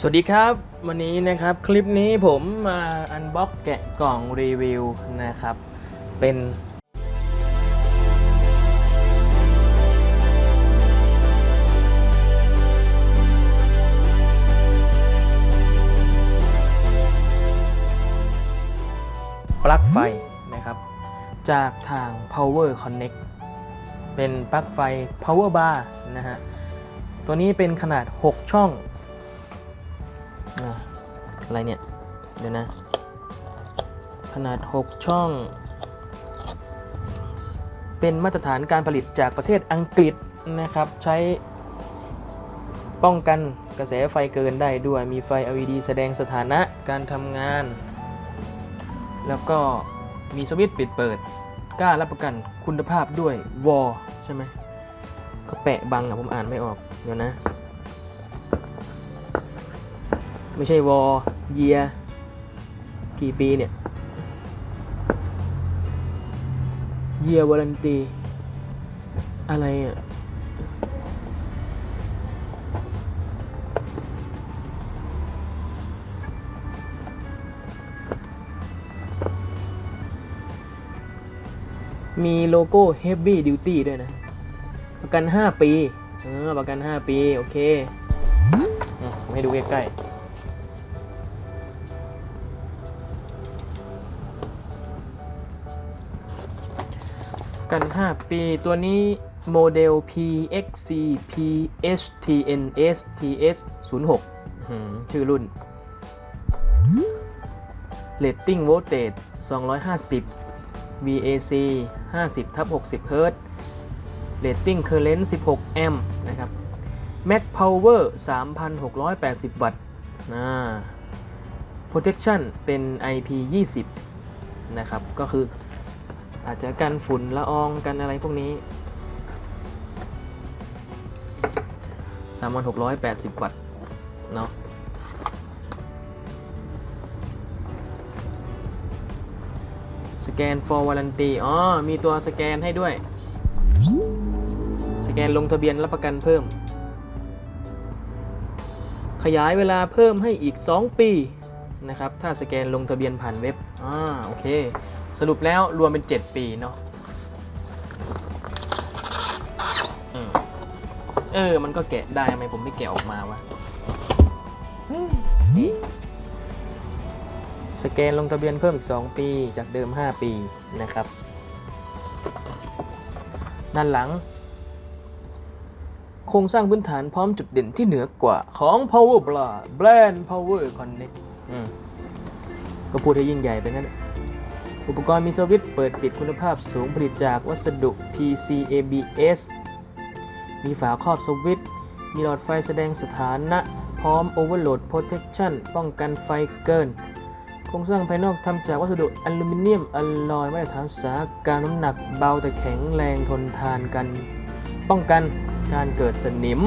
สวัสดีครับ วันนี้นะครับคลิปนี้ผมมาอันบ็อกแกะกล่องรีวิวนะครับ เป็นปลั๊กไฟนะครับ จากทาง Power Connect เป็นปลั๊กไฟ Power Bar นะฮะ ตัวนี้เป็นขนาด 6 ช่อง อะไรเนี่ย เดี๋ยวนะ ขนาด 6 ช่อง เป็นมาตรฐานการผลิตจากประเทศอังกฤษนะครับ ใช้ป้องกันกระแสไฟเกินได้ด้วย มีไฟ LED แสดงสถานะการทำงาน แล้วก็มีสวิตช์ปิดเปิด กล้ารับประกันคุณภาพด้วยวอใช่ไหมก็แปะบังอะผมอ่านไม่ออก เดี๋ยวนะ ไม่ใช่วอ เยียกี่ปีเนี่ย เยียวารันตี อะไรอะ มีโลโก้ Heavy Duty ด้วยนะ ประกัน 5 ปี เออ ประกัน 5 ปี โอเคอะให้ดูใกล้ๆ กัน 5 ปี ตัวนี้โมเดล PXC PHTN STS 06ชื่อรุ่นเรตติ้งโวลเตจ250 VAC 50ทับ60 h z เรตติ้งเคอร์เรนต์16 แอมป์นะครับแมตพาวเวอร์3,680 วัตต์นะ protection เป็น IP 20 นะครับ ก็คือ อาจจะกันฝุ่นละอองกันอะไรพวกนี้3,680วัตต์เนาะสแกน for warranty อ๋อ มีตัวสแกนให้ด้วย สแกนลงทะเบียนรับประกันเพิ่ม ขยายเวลาเพิ่มให้อีก 2 ปีนะครับ ถ้าสแกนลงทะเบียนผ่านเว็บ อ่า โอเค สรุปแล้วรวมเป็น 7 ปีเนาะเออ มันก็แกะได้ทำไมผมไม่แกะออกมาวะนี่สแกนลงทะเบียนเพิ่มอีก 2 ปีจากเดิม 5 ปีนะครับ ด้านหลัง โครงสร้างพื้นฐานพร้อมจุดเด่นที่เหนือกว่าของ Power Bra Brand Power Connect อืมก็พูดให้ยิ่งใหญ่ไปงั้น อุปกรณ์มีสวิตช์เปิดปิดคุณภาพสูงผลิตจากวัสดุ PCABS มีฝาครอบสวิตช์ มีหลอดไฟแสดงสถานะ พร้อม Overload Protection ป้องกันไฟเกิน โครงสร้างภายนอกทำจากวัสดุอลูมิเนียมอลลอยมาตรฐานอุตสาหการน้ำหนักเบาแต่แข็งแรงทนทานกัน ป้องกันการเกิดสนิม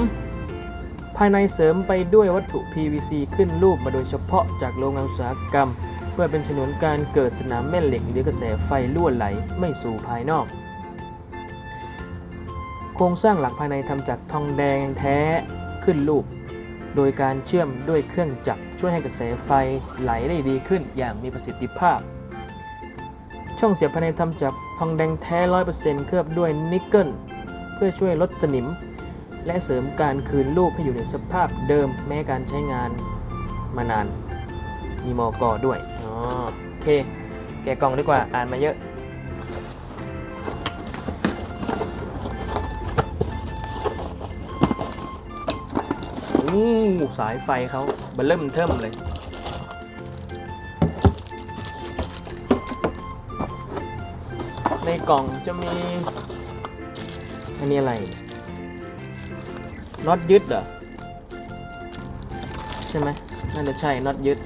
ภายในเสริมไปด้วยวัตถุ PVC ขึ้นรูปมาโดยเฉพาะจากโรงงานอุตสาหกรรม เพื่อเป็นฉนวนการเกิดสนามแม่เหล็กหรือกระแสไฟรั่วไหลไม่สู่ภายนอก โครงสร้างหลักภายในทำจากทองแดงแท้ขึ้นรูป โดยการเชื่อมด้วยเครื่องจักรช่วยให้กระแสไฟไหลได้ดีขึ้นอย่างมีประสิทธิภาพ ช่องเสียบภายในทำจากทองแดงแท้100%เปอร์เซ็นต์เคลือบด้วยนิกเกิลเพื่อช่วยลดสนิม และเสริมการคืนรูปให้อยู่ในสภาพเดิมแม้การใช้งานมานาน มีมอกอด้วย โอเค แกะกล่องดีกว่า อ่านมาเยอะ อู้สายไฟเขาเบลเริ่มเทิมเลย ในกล่องจะมี อันนี้อะไรน็อตยึดเหรอ ใช่ไหมน่าจะใช่น็อตยึด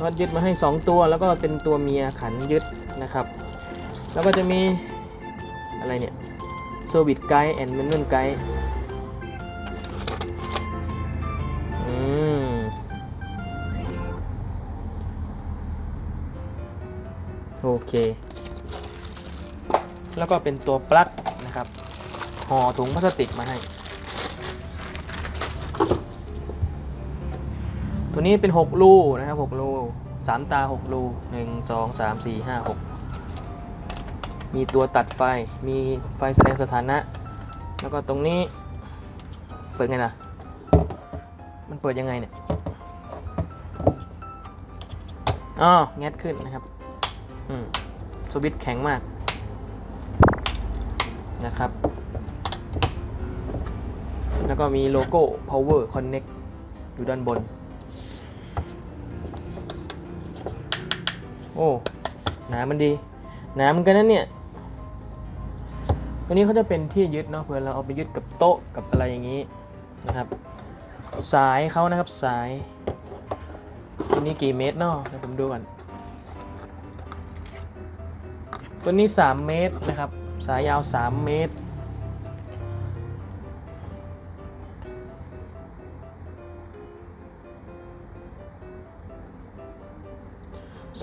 น็ยึดมาให้ 2 ตัว แล้วก็เป็นตัวเมียขันยึดนะครับ แล้วก็จะมีอะไรเนี่ยโซบิ t ไกด์แอนด์แมนนวลไกด์โอเค แล้วก็เป็นตัวปลั๊กนะครับห่อถุงพลาสติกมาให้ ตัวนี้เป็น6รูนะครับ6รู3 ตา6รู1 2 3 4 5 6 มีตัวตัดไฟ มีไฟแสดงสถานะ แล้วก็ตรงนี้ เปิดไงล่ะ มันเปิดยังไงเนี่ยอ๋อแงดขึ้นนะครับ อืมสวิตช์แข็งมาก นะครับ แล้วก็มีโลโก้ power connect อยู่ด้านบน อ้หนามันดี หนามันกันนะเนี่ยตัวนี้เขาจะเป็นที่ยึดเนาะเพื่อเราเอาไปยึดกับโต๊ะกับอะไรอย่างนี้นะครับ สายเขานะครับสายตัวนี้กี่เมตรเนาะเดี๋ยวผมดูก่อนตัวนี้ 3 เมตรนะครับ สายยาว 3 เมตร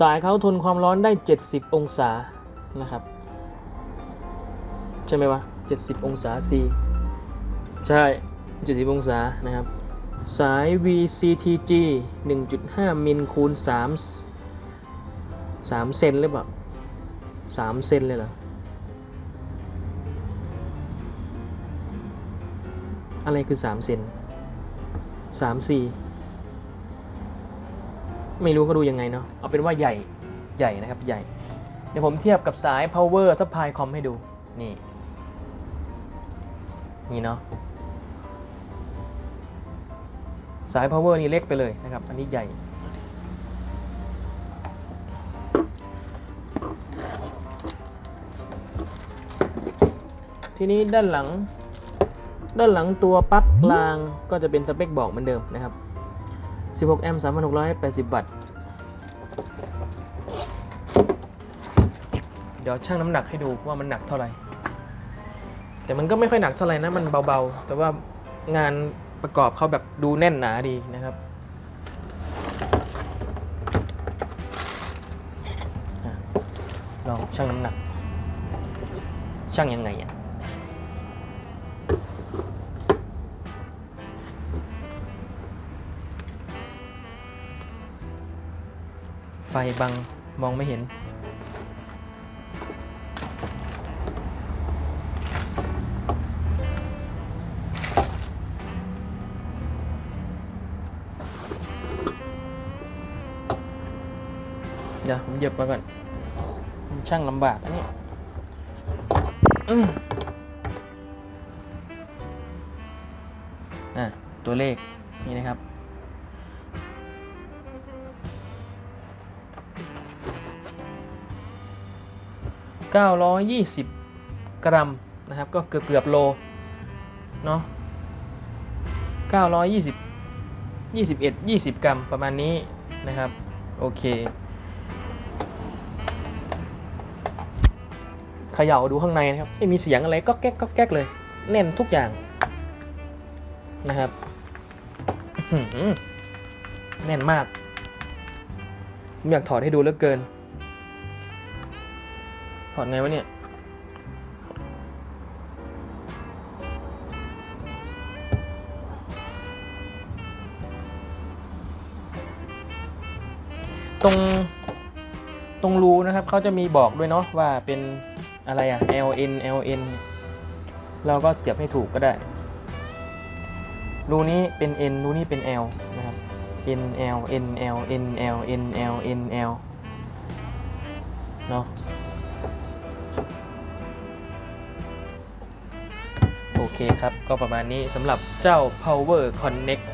สายเขาทนความร้อนได้ 70 องศานะครับ ใช่ไหมวะ 70 องศา C ใช่ 70 องศานะครับ สาย VCTG 1.5 มิลคูณ3 3เซนหรือเปล่า3เซนเลยเหรอ อะไรคือ 3 เซน3 4 ไม่รู้เขาดูยังไงเนาะเอาเป็นว่าใหญ่ใหญ่นะครับใหญ่ เดี๋ยวผมเทียบกับสาย power supply com ให้ดู นี่ นี่เนาะสาย power นี่เล็กไปเลยนะครับ อันนี้ใหญ่ ทีนี้ด้านหลัง ด้านหลังตัวปลั๊กกลางก็จะเป็นสเปคบอกเหมือนเดิมนะครับ 16 แอมป์ 3,680 วัตต์ เดี๋ยวชั่งน้ำหนักให้ดูว่ามันหนักเท่าไหร่ แต่มันก็ไม่ค่อยหนักเท่าไหร่นะ มันเบาๆ แต่ว่างานประกอบเขาแบบดูแน่นหนาดีนะครับลองชั่งน้ำหนัก ชั่งยังไงอะ บังมองไม่เห็น เดี๋ยวผมเหยียบมาก่อนมันช่างลำบากอันนี้อะตัวเลขนี่นะครับ 920 กรัมนะครับ ก็เกือบเกือบโลเนาะ920 21 20 กรัมประมาณนี้นะครับ โอเคเขย่าดูข้างในนะครับไม่มีเสียงอะไรก็แก๊กก็แก๊กเลย แน่นทุกอย่างนะครับแน่นมาก ผมอยากถอดให้ดูเหลือเกิน อดไงวะเนี่ย ตรง ตรงรูนะครับเขาจะมีบอกด้วยเนาะว่าเป็นอะไรอะ LN LN เราก็เสียบให้ถูกก็ได้ รูนี้เป็น N รูนี้เป็น L นะครับ N L N L N L N L N L เนาะ เคครับ ก็ประมาณนี้สำหรับเจ้า Power Connect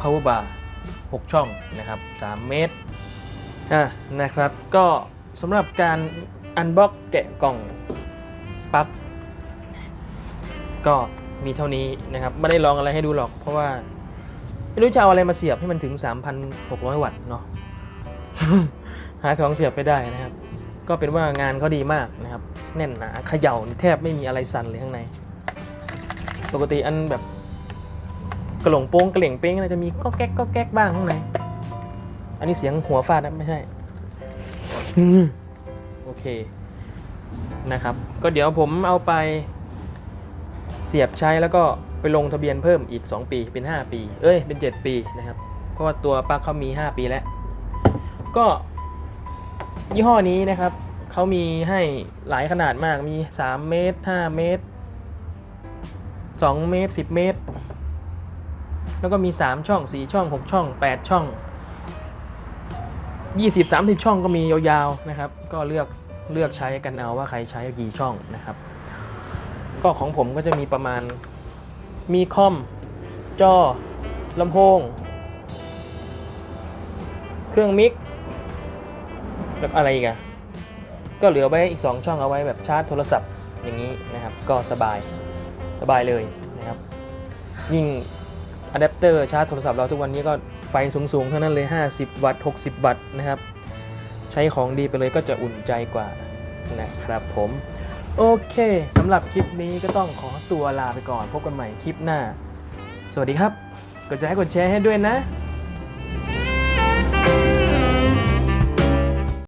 Power Bar 6 ช่องนะครับ 3 เมตรอะนะครับ ก็สำหรับการอันบ็อกแกะกล่องปั๊กก็มีเท่านี้นะครับ ไม่ได้ลองอะไรให้ดูหรอก เพราะว่า ไม่รู้จะเอาอะไรมาเสียบให้มันถึง 3,600 วัตต์เนาะหาทองเสียบไปได้นะครับ ก็เป็นว่างานเขาดีมากนะครับ แน่นหนาเขย่าแทบไม่มีอะไรสั่นเลยข้างใน ปกติอันแบบกระหลงโป้งกระเหล่งเป้งอะไรจะมีก็แก๊กก็แก๊กบ้างข้างในอันนี้เสียงหัวฟาดนะไม่ใช่โอเคนะครับ ก็เดี๋ยวผมเอาไปเสียบใช้แล้วก็ไปลงทะเบียนเพิ่มอีก 2 ปีเป็น 5 ปี เอ้ยเป็น 7 ปีนะครับ เพราะว่าตัวปลั๊กเขามี 5 ปีแล้ว ก็ยี่ห้อนี้นะครับเขามีให้หลายขนาดมากมี 3 เมตร 5 เมตร 2 เมตร 10 เมตร แล้วก็มี 3 ช่อง 4 ช่อง 6 ช่อง 8 ช่อง 20 30 ช่องก็มียาวๆนะครับ ก็เลือกเลือกใช้กันเอาว่าใครใช้กี่ช่องนะครับ ก็ของผมก็จะมีประมาณมีคอม จอลำโพง เครื่องมิกแล้วอะไรอีกอะก็เหลือไว้อีก 2 ช่องเอาไว้แบบชาร์จโทรศัพท์อย่างนี้นะครับ ก็สบาย สบายเลยนะครับ ยิ่งอะแดปเตอร์ชาร์จโทรศัพท์เราทุกวันนี้ก็ไฟสูงๆเท่านั้นเลย 50 วัตต์ 60 วัตต์นะครับ ใช้ของดีไปเลยก็จะอุ่นใจกว่านะครับผม โอเคสำหรับคลิปนี้ก็ต้องขอตัวลาไปก่อน พบกันใหม่คลิปหน้า สวัสดีครับ กดไลค์กดแชร์ให้ด้วยนะ